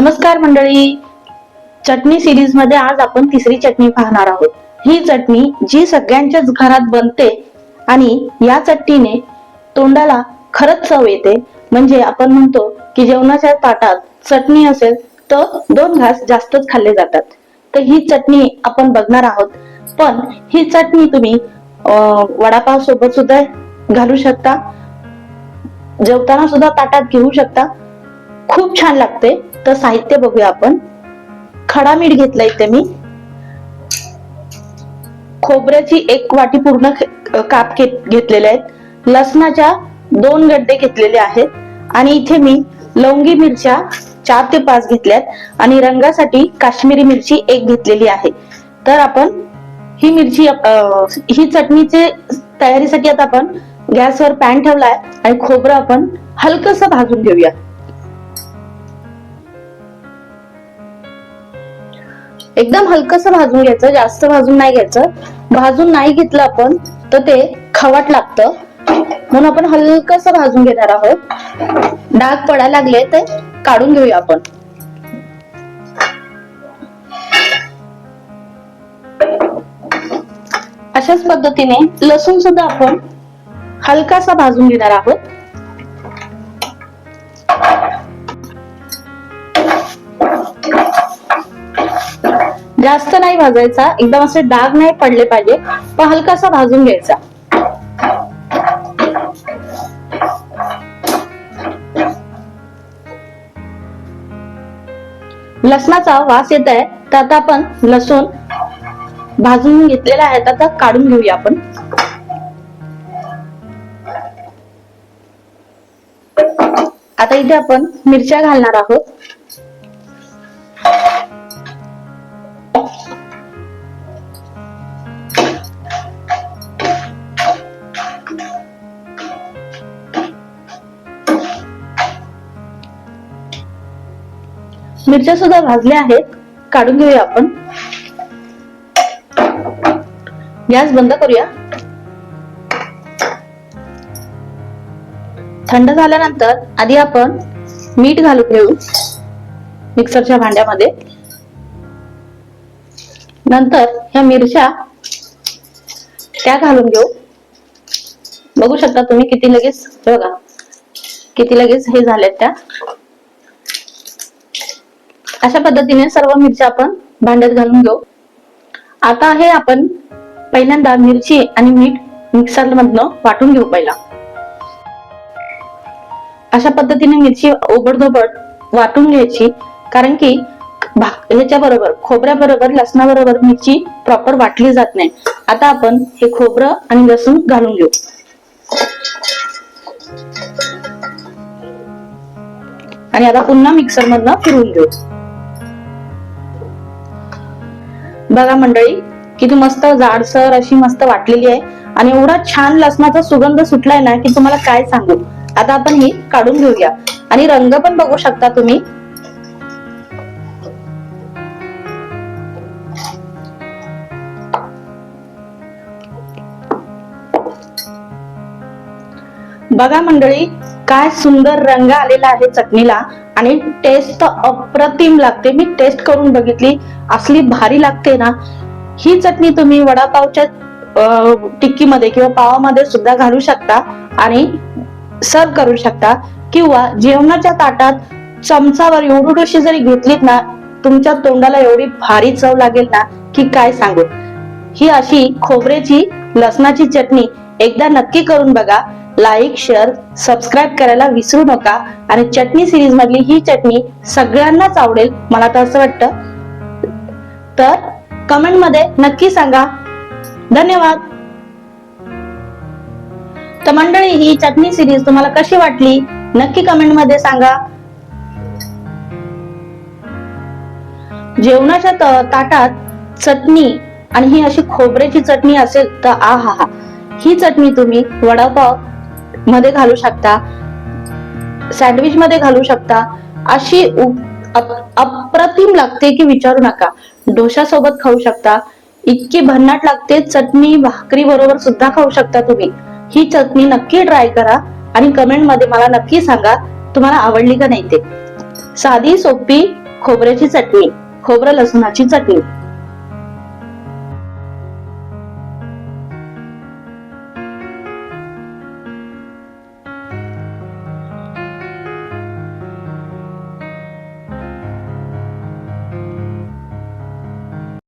नमस्कार मंडळी. चटणी सिरीजमध्ये आज आपण तिसरी चटणी पाहणार आहोत. ही चटणी जी सगळ्यांच्याच घरात बनते आणि या चटणीने तोंडाला खरंच चव येते. म्हणजे आपण म्हणतो की जेवणाच्या ताटात चटणी असेल तर दोन घास जास्तच खाल्ले जातात. तर ही चटणी आपण बघणार आहोत. पण ही चटणी तुम्ही अं, वडापाव सोबत सुद्धा घालू शकता. जेवताना सुद्धा ताटात घेऊ शकता. खूप छान लागते तर साहित्य बघूया आपण. खडा मीठ घेतलं इथे मी. खोबऱ्याची एक वाटी पूर्ण काप घेतलेले आहेत. लसणाच्या दोन गड्डे घेतलेले आहेत. आणि इथे मी लवंगी मिरच्या चार ते पाच घेतल्यात. आणि रंगासाठी काश्मीरी मिरची एक घेतलेली आहे. तर आपण ही मिरची अं, ही चटणीचे तयारीसाठी आता आपण गॅसवर पॅन ठेवलाय. आणि खोबरं आपण हलकस भाजून घेऊया. एकदम हलकस भाजून घ्यायचं जास्त भाजून नाही घ्यायचं. भाजून नाही घेतलं आपण तर ते खवट लागतं. म्हणून आपण हलकस भाजून घेणार आहोत. डाग पडायला लागले ते काढून घेऊया आपण. अशाच पद्धतीने लसूण सुद्धा आपण हलकासा भाजून घेणार आहोत. जास्त नाही भाजायचा एकदम असे डाग नाही पडले पाहिजे पण हलकासा भाजून घ्यायचा. लसणाचा वास येत आहे तर आता आपण लसूण भाजून घेतलेला आहे तर आता काढून घेऊया आपण. आता इथे आपण मिरच्या घालणार आहोत. मिरच्या सुद्धा भाजल्या आहेत. काढून घेऊया आपण. गॅस बंद करूया. थंड झाल्यानंतर आधी आपण मीठ घालून घेऊ. मिक्सरच्या भांड्यामध्ये. नंतर ह्या मिरच्या त्या घालून घेऊ. बघू शकता तुम्ही किती लगेच बघा. किती लगेच हे झाल्यात त्या. अशा पद्धतीने सर्व मिरच्या आपण भांड्यात घालून घेऊ. आता हे आपण पहिल्यांदा मिरची आणि मीठ मिक्सर मधनं वाटून घेऊ पहिला. अशा पद्धतीने मिरची ओबडधोबड वाटून घ्यायची कारण की ह्याच्या बरोबर खोबऱ्या बरोबर लसणा बरोबर मिरची प्रॉपर वाटली जात नाही. आता आपण हे खोबरं आणि लसूण घालून घेऊ. आणि आता पुन्हा मिक्सर मधनं फिरवून घेऊ. बघा मंडळी किती मस्त जाडसर अशी मस्त वाटलेली आहे. आणि एवढा छान लसणाचा सुगंध सुटलाय ना की तुम्हाला काय सांगू? आता आपण ही काढून घेऊया. आणि रंग पण बघू शकता तुम्ही. बघा मंडळी काय सुंदर रंग आलेला आहे चटणीला. आणि टेस्ट तर अप्रतिम लागते. मी टेस्ट करून बघितली. असली भारी लागते ना. ही चटणी तुम्ही वडापावच्या टिक्कीमध्ये किंवा पावामध्ये सुद्धा घालू शकता आणि सर्व करू शकता. किंवा जेवणाच्या ताटात चमचावर एवढीशी जरी घेतलीत ना तुमच्या तोंडाला एवढी भारी चव लागेल ना की काय सांगू? ही अशी खोबऱ्याची लसणाची चटणी एकदा नक्की करून बघा. लाईक शेअर सबस्क्राईब करायला विसरू नका. आणि चटणी सिरीज मधली ही चटणी सगळ्यांनाच आवडेल मला तर असं वाटतं. तर कमेंटमध्ये नक्की सांगा. धन्यवाद. तर मंडळी ही चटणी सिरीज तुम्हाला कशी वाटली? नक्की कमेंटमध्ये सांगा. जेवणाच्या त- ताटात चटणी आणि ही अशी खोबऱ्याची चटणी असेल तर आ हा हा. ही चटणी तुम्ही वडापाव मध्ये घालू शकता सँडविच मध्ये घालू शकता अशी अप्रतिम लागते की विचारू नका. डोशा सोबत खाऊ शकता. इतकी भन्नाट लागते चटणी भाकरी बरोबर सुद्धा खाऊ शकता तुम्ही. ही चटणी नक्की ट्राय करा आणि कमेंटमध्ये मला नक्की सांगा तुम्हाला आवडली का नाही ते. साधी सोपी खोबऱ्याची चटणी खोबरं लसणाची चटणी.